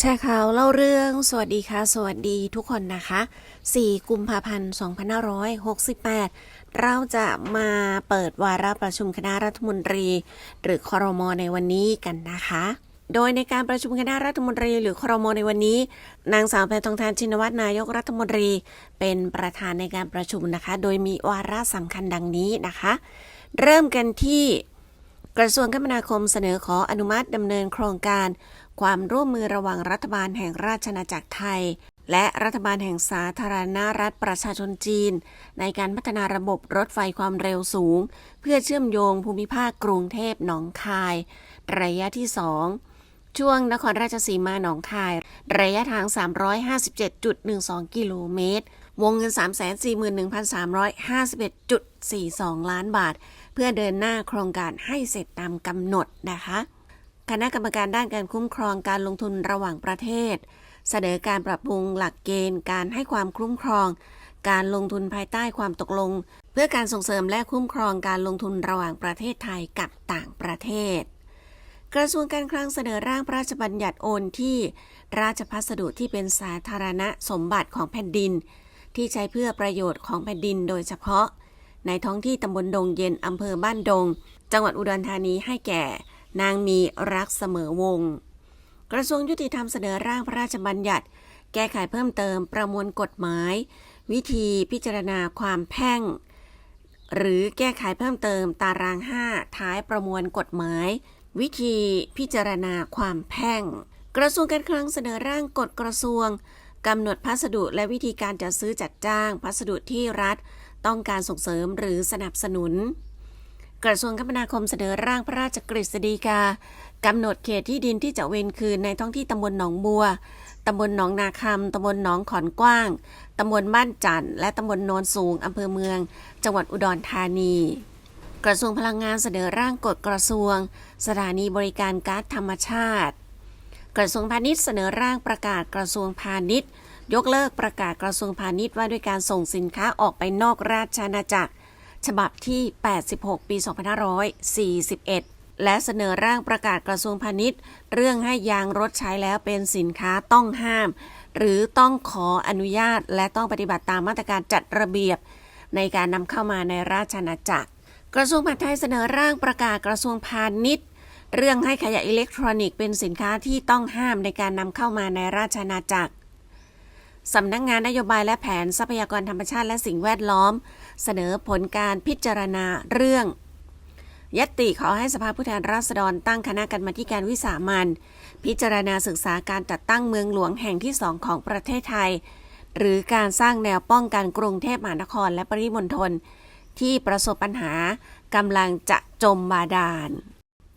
แชร์ข่าวเล่าเรื่องสวัสดีค่ะ สวัสดีทุกคนนะคะ 4 กุมภาพันธ์ 2568 เราจะมาเปิดวาระประชุมคณะรัฐมนตรี หรือคอรมอในวันนี้กันนะคะ โดยในการประชุมคณะรัฐมนตรี หรือคอรมอในวันนี้ นางสาวแพทองทานชินวัตรนายกรัฐมนตรี เป็นประธานในการประชุมนะคะ โดยมีวาระสำคัญดังนี้นะคะ เริ่มกันที่ กระทรวงคมนาคมเสนอขออนุมัติดำเนินโครงการ ความร่วมมือระหว่างรัฐบาลแห่งราชอาณาจักรไทย และรัฐบาลแห่งสาธารณรัฐประชาชนจีน ในการพัฒนาระบบรถไฟความเร็วสูง เพื่อเชื่อมโยงภูมิภาคกรุงเทพหนองคาย ระยะที่ 2 ช่วงนครราชสีมาหนองคาย ระยะทาง 357.12 กิโลเมตร วงเงิน 341,351.42 ล้านบาท เพื่อเดินหน้าโครงการให้เสร็จตามกำหนดนะคะ คณะกรรมการด้านการคุ้มครองการลงทุนระหว่างประเทศ เสนอการปรับปรุงหลักเกณฑ์การให้ความคุ้มครอง การลงทุนภายใต้ความตกลง เพื่อการส่งเสริมและคุ้มครองการลงทุนระหว่างประเทศไทยกับต่างประเทศกระทรวงการคลังเสนอร่างพระราชบัญญัติโอนที่ ราชพัสดุที่เป็นสาธารณสมบัติของแผ่นดิน ที่ใช้เพื่อประโยชน์ของแผ่นดินโดยเฉพาะ ในท้องที่ตำบลดงเย็นอำเภอบ้านดง จังหวัดอุดรธานีให้แก่ นางมีรักเสมอวงศ์กระทรวงยุติธรรมเสนอร่างพระราชบัญญัติ แก้ไขเพิ่มเติมประมวลกฎหมาย วิธีพิจารณาความแพ่ง หรือแก้ไขเพิ่มเติมตาราง 5 ท้ายประมวลกฎหมาย วิธีพิจารณาความแพ่ง กระทรวงการคลังเสนอร่างกฎกระทรวงกำหนดพัสดุและวิธีการจัดซื้อจัดจ้าง พัสดุที่รัฐ ต้องการส่งเสริมหรือสนับสนุน กระทรวงคมนาคมเสนอร่างพระราชกฤษฎีกากำหนดเขตที่ดินที่จะเวนคืนในท้องที่ตำบลหนองบัว ตำบลหนองนาคำ ตำบลหนองขอนกว้าง ตำบลบ้านจันทร์และตำบลโนนสูงอำเภอเมือง จังหวัดอุดรธานี กระทรวงพลังงานเสนอร่างกฎกระทรวง สถานีบริการก๊าซธรรมชาติ กระทรวงพาณิชย์เสนอร่างประกาศกระทรวงพาณิชย์ ยกเลิกประกาศกระทรวงพาณิชย์ว่าด้วยการส่งสินค้าออกไปนอกราชอาณาจักร ฉบับที่ 86 ปี 2541 และเสนอร่างประกาศกระทรวงพาณิชย์ เรื่องให้ยางรถใช้แล้วเป็นสินค้าต้องห้าม หรือต้องขออนุญาตและต้องปฏิบัติตามมาตรการจัดระเบียบ ในการนำเข้ามาในราชอาณาจักร กระทรวงมหาดไทยเสนอร่างประกาศกระทรวงพาณิชย์เรื่องให้ขยะอิเล็กทรอนิกส์เป็นสินค้าที่ต้องห้ามในการนำเข้ามาในราชอาณาจักร สำนักงงานนโยบายและแผนทรัพยากรธรรมชาติและสิ่งแวดล้อม เสนอผลการพิจารณาเรื่องยติขอให้สภาผู้แทนราษฎรตั้งคณะกรรมาการวิสามันพิจารณาศึกษาการจัดตั้งเมืองหลวงแห่งที่สองของประเทศไทย หรือการสร้างแนวป้องกันกรุงเทพมหานครและปริมณฑลที่ประสบปัญหากำลังจะจมบาดาล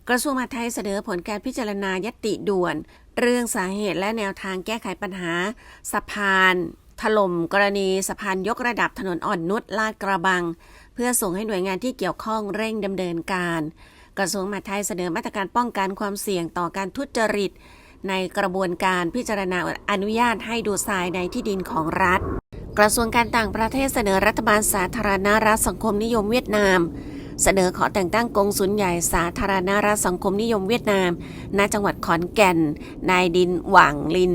กระทรวงมหาดไทยเสนอผลการพิจารณายตติด่วน เรื่องสาเหตุและแนวทางแก้ไขปัญหา สะพาน ถล่มกรณีสะพานยกระดับถนนอ่อนนุชลาดกระบัง เพื่อส่งให้หน่วยงานที่เกี่ยวข้องเร่งดำเนินการ กระทรวงมหาดไทยเสนอมาตรการป้องกันความเสี่ยงต่อการทุจริต ในกระบวนการพิจารณาอนุญาตให้ดูทรายในที่ดินของรัฐ กระทรวงการต่างประเทศเสนอรัฐบาลสาธารณรัฐสังคมนิยมเวียดนาม เสนอขอแต่งตั้งกงสุลใหญ่สาธารณรัฐสังคมนิยมเวียดนาม ณ จังหวัดขอนแก่น นายดินหว่างลิน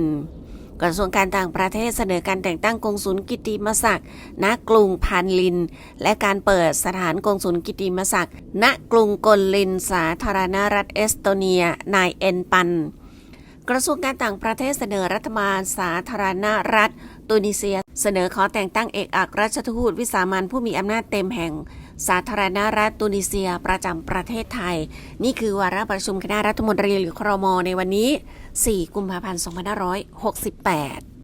กระทรวงการต่างประเทศเสนอการแต่งตั้งกงสุลกิติมศักดิ์ณกรุงพานลิน และการเปิดสถานกงสุลกิตติมศักดิ์ณกรุงกลลิน สาธารณรัฐเอสโตเนีย นายเอ็นปัน กระทรวงการต่างประเทศเสนอรัฐบาลสาธารณรัฐตุนิเซีย เสนอขอแต่งตั้งเอกอัครราชทูตวิสามันผู้มีอำนาจเต็มแห่ง สาธารณรัฐตุนิเซียประจำประเทศไทย นี่คือวาระประชุมคณะรัฐมนตรีหรือครมในวันนี้ 4 กุมภาพันธ์ 2568